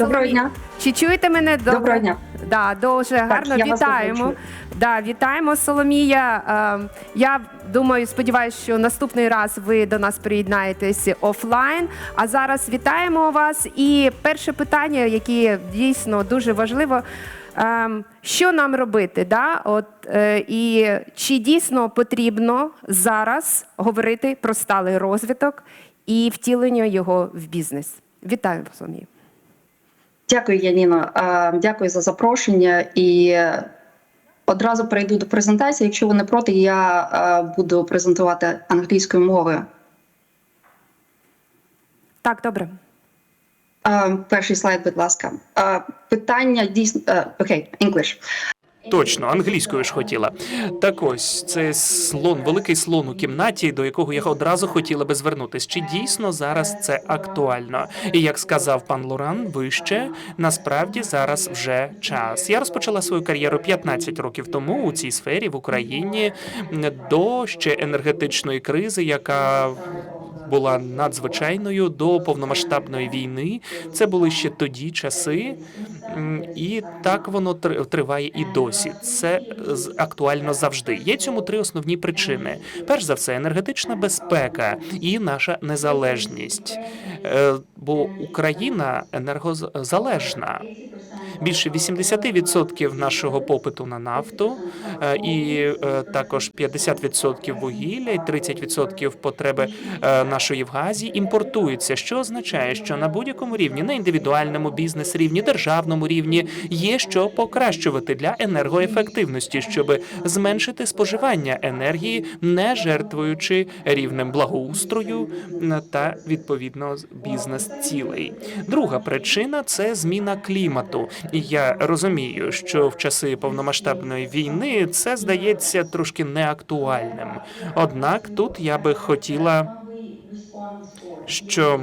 Доброго дня. Чи чуєте мене? Доброго дня. Да, дуже гарно я вас вітаємо. чую. Да, вітаємо, Соломія. Е, я думаю, сподіваюся, що наступний раз ви до нас приєднаєтесь офлайн. А зараз вітаємо вас. І перше питання, яке дійсно дуже важливо. Ем, що нам робити? Да? От, е, і чи дійсно потрібно зараз говорити про сталий розвиток і втілення його в бізнес? Вітаю, Соломія. Дякую, Яніно. Е, Дякую за запрошення. І одразу перейду до презентації. Якщо ви не проти, я буду презентувати англійською мовою. Так, добре. Перший слайд, будь ласка. Питання дійсно окей, English. Точно, англійською ж хотіла. Так ось це слон, великий слон у кімнаті, до якого я одразу хотіла би звернутись. Чи дійсно зараз це актуально? І як сказав пан Лоран вище, насправді зараз вже час. Я розпочала свою кар'єру 15 років тому у цій сфері в Україні до ще енергетичної кризи, яка була надзвичайною до повномасштабної війни. Це були ще тоді часи, і так воно тр- триває і досі. Це актуально завжди. Є цьому три основні причини: перш за все, енергетична безпека і наша незалежність. Е, Бо Україна енергозалежна. Більше 80% нашого попиту на нафту е, і е, також 50% вугілля і 30% потреби е, нашої в газі імпортуються, що означає, що на будь-якому рівні, на індивідуальному бізнес рівні, державному рівні є що покращувати для енергоефективності, щоб зменшити споживання енергії, не жертвуючи рівнем благоустрою та відповідно бізнес цілей. Друга причина це зміна клімату. Я розумію, що в часи повномасштабної війни це здається трошки неактуальним. Однак тут я би хотіла, що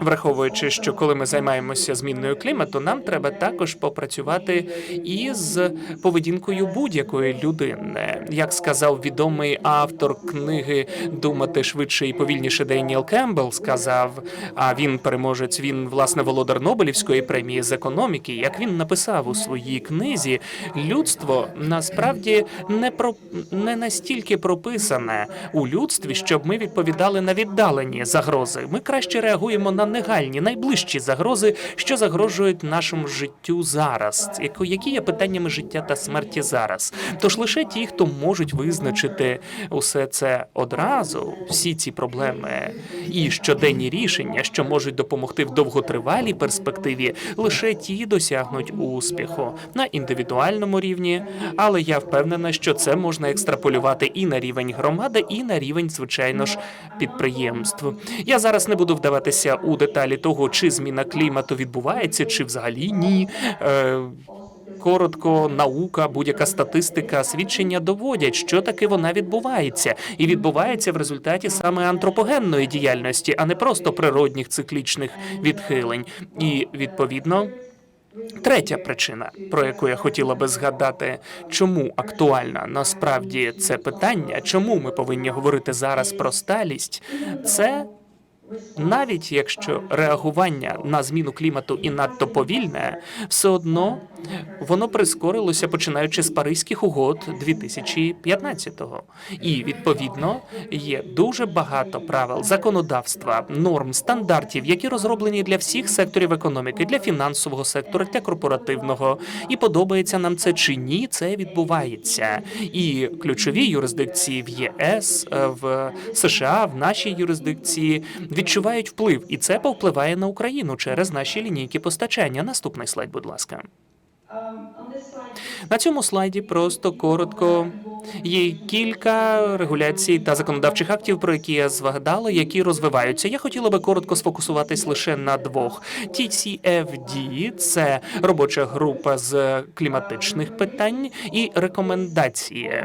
враховуючи, що коли ми займаємося зміною клімату, нам треба також попрацювати із поведінкою будь-якої людини. Як сказав відомий автор книги Думати швидше і повільніше Деніел Кембл сказав, а він переможець, він власне володар Нобелівської премії з економіки. Як він написав у своїй книзі, людство насправді не про не настільки прописане у людстві, щоб ми відповідали на віддалені загрози. Ми краще реагуємо на негальні, найближчі загрози, що загрожують нашому життю зараз, які є питаннями життя та смерті зараз. Тож лише ті, хто можуть визначити усе це одразу, всі ці проблеми і щоденні рішення, що можуть допомогти в довготривалій перспективі, лише ті досягнуть успіху на індивідуальному рівні. Але я впевнена, що це можна екстраполювати і на рівень громади, і на рівень, звичайно ж, підприємств. Я зараз не буду вдаватися у деталі того, чи зміна клімату відбувається, чи взагалі ні. Е, Коротко, наука, будь-яка статистика, свідчення доводять, що таки вона відбувається, і відбувається в результаті саме антропогенної діяльності, а не просто природних циклічних відхилень. І відповідно. Третя причина, про яку я хотіла би згадати, чому актуальна насправді це питання, чому ми повинні говорити зараз про сталість, це навіть якщо реагування на зміну клімату і надто повільне, все одно воно прискорилося починаючи з Паризьких угод 2015-го. І відповідно є дуже багато правил законодавства, норм, стандартів, які розроблені для всіх секторів економіки, для фінансового сектору, для корпоративного. І подобається нам це чи ні, це відбувається. І ключові юрисдикції в ЄС, в США, в нашій юрисдикції відчувають вплив, і це повпливає на Україну через наші лінійки постачання. Наступний слайд, будь ласка. На цьому слайді просто коротко є кілька регуляцій та законодавчих актів, про які я згадала, які розвиваються. Я хотіла би коротко сфокусуватись лише на двох. TCFD – це робоча група з кліматичних питань і рекомендації.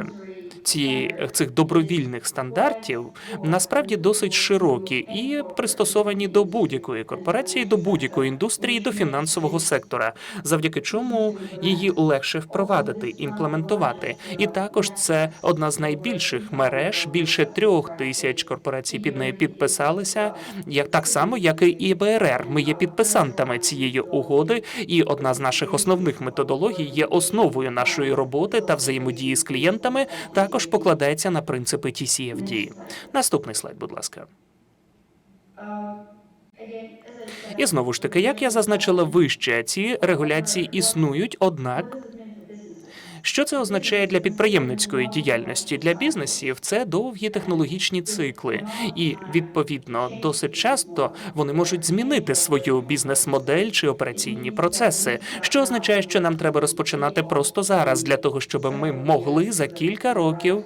Ці цих добровільних стандартів насправді досить широкі і пристосовані до будь-якої корпорації, до будь-якої індустрії, до фінансового сектора, завдяки чому її легше впровадити, імплементувати. І також це одна з найбільших мереж. Більше трьох тисяч корпорацій під нею підписалися, як так само, як і ІБРР. Ми є підписантами цієї угоди, і одна з наших основних методологій є основою нашої роботи та взаємодії з клієнтами. Також покладається на принципи TCFD. Наступний слайд, будь ласка. І знову ж таки, як я зазначила вище, ці регуляції існують, однак. Що це означає для підприємницької діяльності для бізнесів? Це довгі технологічні цикли, і відповідно досить часто вони можуть змінити свою бізнес-модель чи операційні процеси, що означає, що нам треба розпочинати просто зараз для того, щоб ми могли за кілька років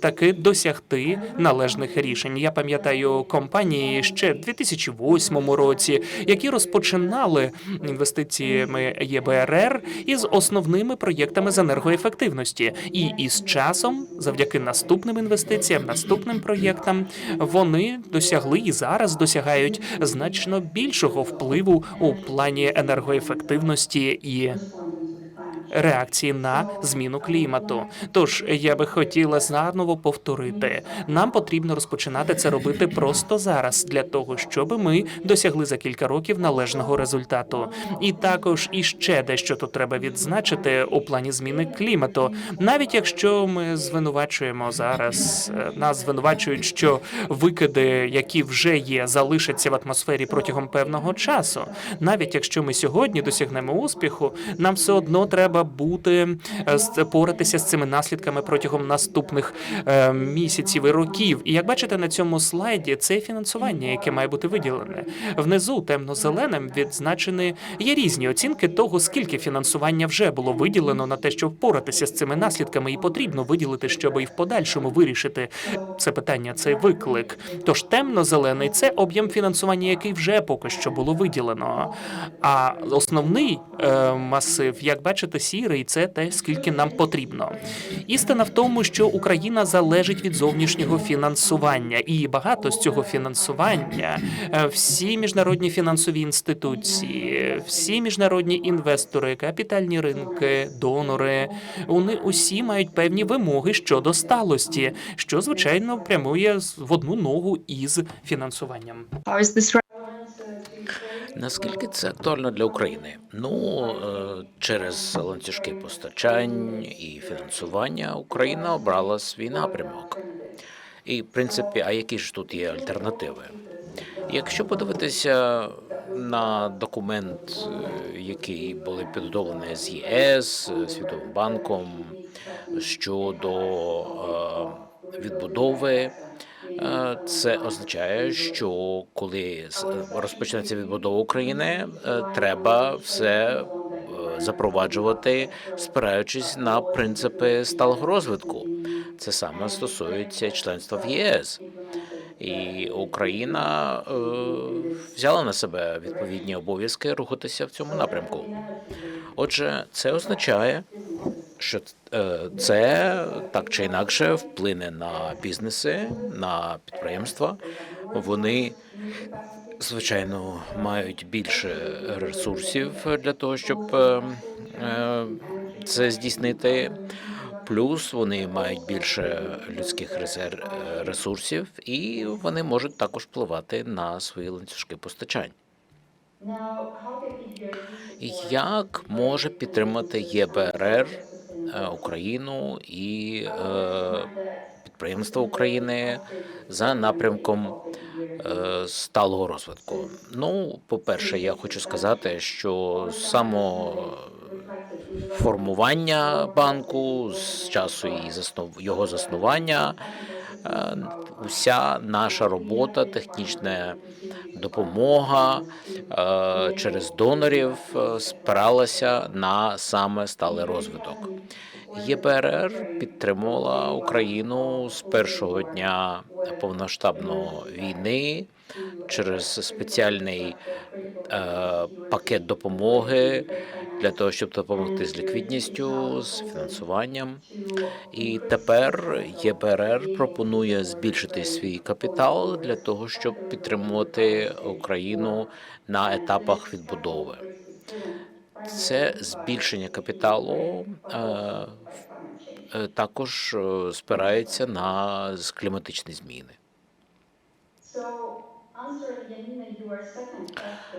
таки досягти належних рішень. Я пам'ятаю компанії ще в 2008 році, які розпочинали інвестиціями ЄБРР із основними проєктами з енергоефективності. І із часом, завдяки наступним інвестиціям, наступним проєктам, вони досягли і зараз досягають значно більшого впливу у плані енергоефективності і реакції на зміну клімату. Тож я би хотіла заново повторити: нам потрібно розпочинати це робити просто зараз, для того, щоб ми досягли за кілька років належного результату. І також іще дещо тут треба відзначити у плані зміни клімату, навіть якщо ми звинувачуємо зараз, е, нас звинувачують, що викиди, які вже є, залишаться в атмосфері протягом певного часу. Навіть якщо ми сьогодні досягнемо успіху, нам все одно треба бути е, з- поратися з цими наслідками протягом наступних е, місяців і років. І як бачите на цьому слайді, це фінансування, яке має бути виділене. Внизу темно-зеленим відзначені є різні оцінки того, скільки фінансування вже було виділено на те, щоб впоратися з цими наслідками, і потрібно виділити, щоб і в подальшому вирішити це питання, цей виклик. Тож темно-зелений це об'єм фінансування, який вже поки що було виділено. А основний е, масив, як бачите, сірий це те, скільки нам потрібно. Істина в тому, що Україна залежить від зовнішнього фінансування, і багато з цього фінансування е, всі міжнародні фінансові інституції, всі міжнародні інвестори, капітальні ринки, донори, вони усі мають певні вимоги щодо сталості, що звичайно прямує в одну ногу із фінансуванням. Наскільки це актуально для України? Ну е, через ланцюжки постачань і фінансування Україна обрала свій напрямок. І в принципі, а які ж тут є альтернативи? Якщо подивитися на документ, е, який були підготовлені з ЄС, е, Світовим банком щодо відбудови. Е, Це означає, що коли розпочнеться відбудова України, е, треба все е, запроваджувати, спираючись на принципи сталого розвитку. Це саме стосується членства в ЄС. І Україна е, взяла на себе відповідні обов'язки рухатися в цьому напрямку. Отже, це означає, що е, це так чи інакше вплине на бізнеси, на підприємства. Вони звичайно мають більше ресурсів для того, щоб е, е, це здійснити. Плюс вони мають більше людських ресурсів, і вони можуть також впливати на свої ланцюжки постачань. Як може підтримати ЄБРР Україну і е, підприємства України за напрямком е, сталого розвитку? Ну, по-перше, я хочу сказати, що само формування банку з часу її заснов... його заснування. Е, Уся наша робота, технічна допомога е, через донорів е, спиралася на саме сталий розвиток. ЄПРР підтримувала Україну з першого дня повноштабної війни через спеціальний е, пакет допомоги для того, щоб допомогти з ліквідністю, з фінансуванням. І тепер ЄБРР пропонує збільшити свій капітал для того, щоб підтримувати Україну на етапах відбудови. Це збільшення капіталу е, е, також е, спирається на кліматичні зміни.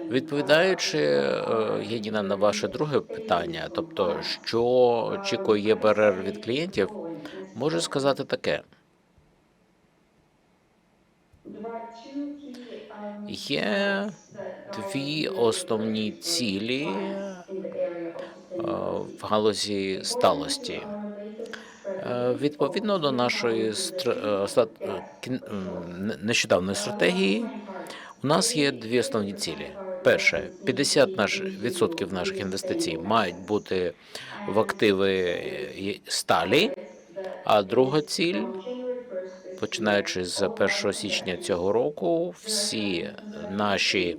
Відповідаючи е, Єдіна на ваше друге питання, тобто що очікує ЄБРР від клієнтів, можу сказати таке: є дві основні цілі е, в галузі сталості. Е, Відповідно до нашої нещодавної стратегії, у нас є дві основні цілі. Перше, 50 наш, відсотків наших інвестицій мають бути в активи е, сталі. А друга ціль, починаючи з 1 січня цього року, всі наші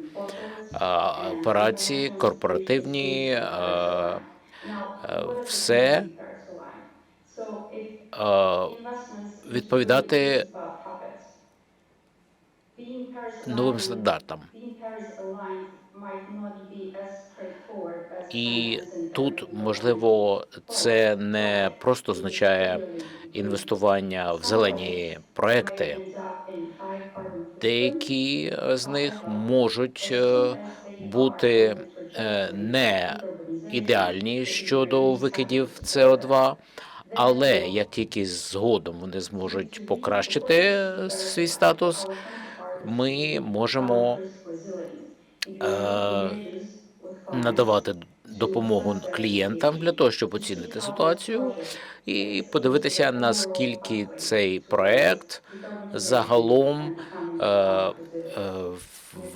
операції, корпоративні, а, а, все а, відповідати новим стандартам. І тут можливо це не просто означає інвестування в зелені проекти. Деякі з них можуть е, бути е, не ідеальні щодо викидів СО2, але як тільки згодом вони зможуть покращити свій статус, ми можемо е, надавати допомогу клієнтам для того, щоб оцінити ситуацію і подивитися, наскільки цей проект загалом е, е,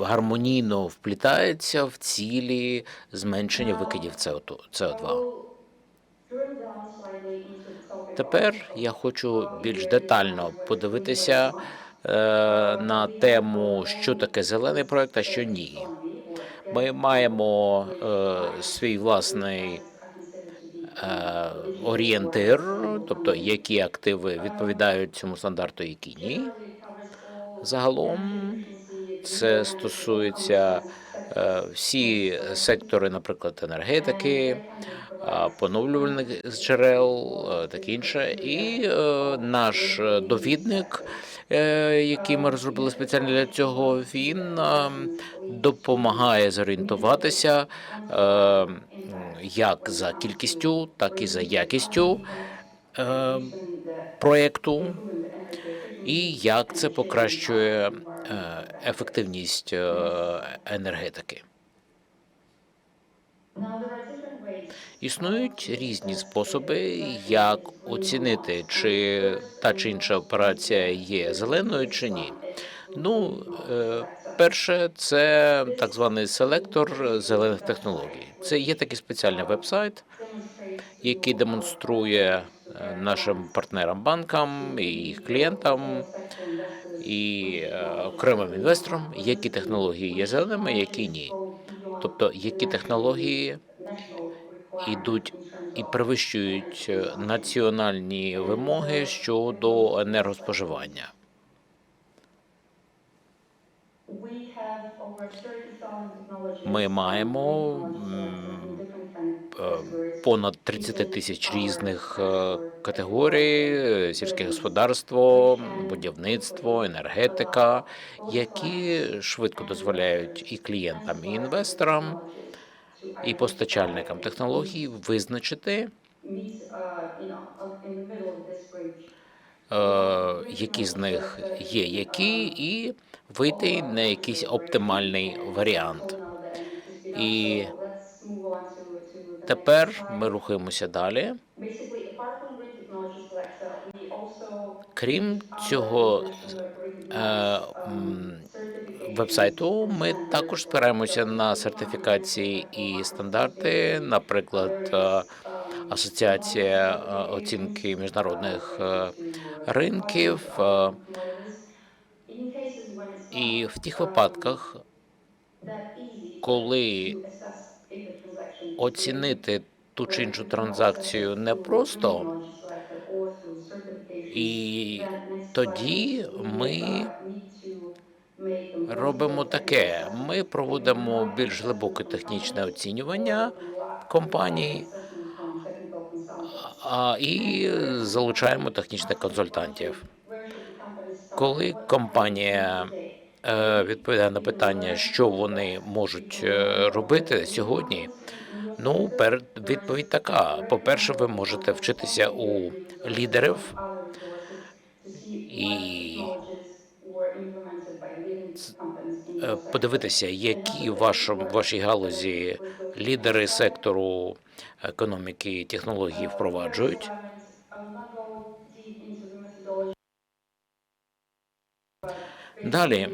гармонійно вплітається в цілі зменшення викидів СО2. Тепер я хочу більш детально подивитися на тему, що таке зелений проект, а що ні. Ми маємо е, свій власний е, орієнтир, тобто які активи відповідають цьому стандарту, які ні. Загалом це стосується е, всі сектори, наприклад, енергетики, поновлювальних джерел, е, таке інше. І е, наш е, довідник, який ми розробили спеціально для цього, він допомагає зорієнтуватися як за кількістю, так і за якістю проєкту, і як це покращує ефективність енергетики. Існують різні способи, як оцінити, чи та чи інша операція є зеленою чи ні. Ну, е, перше, це так званий селектор зелених технологій. Це є такий спеціальний веб-сайт, який демонструє е, нашим партнерам банкам і їх клієнтам і е, окремим інвесторам, які технології є зеленими, які ні. Тобто, які технології йдуть і перевищують е, національні вимоги щодо енергоспоживання. Ми маємо Е, Понад 30 тисяч різних е, категорій: сільське господарство, будівництво, енергетика, які швидко дозволяють і клієнтам, і інвесторам, і постачальникам технологій визначити, е, які з них є які, і вийти на якийсь оптимальний варіант. І Тепер ми рухаємося далі. Крім цього е, вебсайту, ми також спираємося на сертифікації і стандарти, наприклад, е, Асоціація е, оцінки міжнародних е, ринків. І в тих випадках, коли оцінити ту чи іншу транзакцію непросто, і тоді ми робимо таке: ми проводимо більш глибоке технічне оцінювання компаній і залучаємо технічних консультантів. Коли компанія е, відповідає на питання, що вони можуть е, робити сьогодні. Ну, пер відповідь така: по-перше, ви можете вчитися у лідерів і е, подивитися, які в вашій галузі лідери сектору економіки і технологій впроваджують. Далі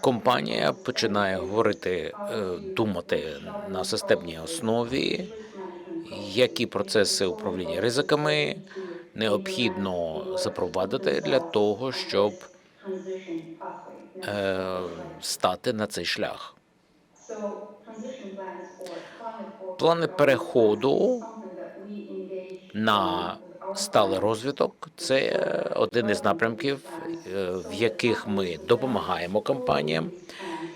компанія починає говорити, е, думати на системній основі, які процеси управління ризиками необхідно запровадити для того, щоб е, стати на цей шлях. Плани переходу На сталий розвиток це один із напрямків, е, в яких ми допомагаємо компаніям,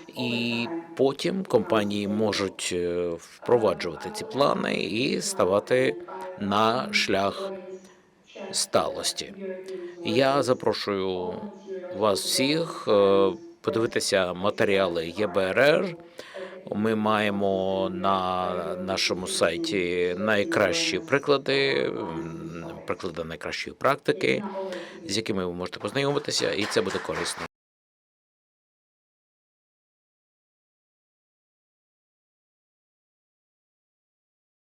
і потім компанії можуть е, впроваджувати ці плани і ставати на шлях сталості. Я запрошую вас всіх е, подивитися матеріали ЄБРР. Ми маємо на нашому сайті найкращі приклади, приклади найкращої практики, з якими ви можете познайомитися, і це буде корисно.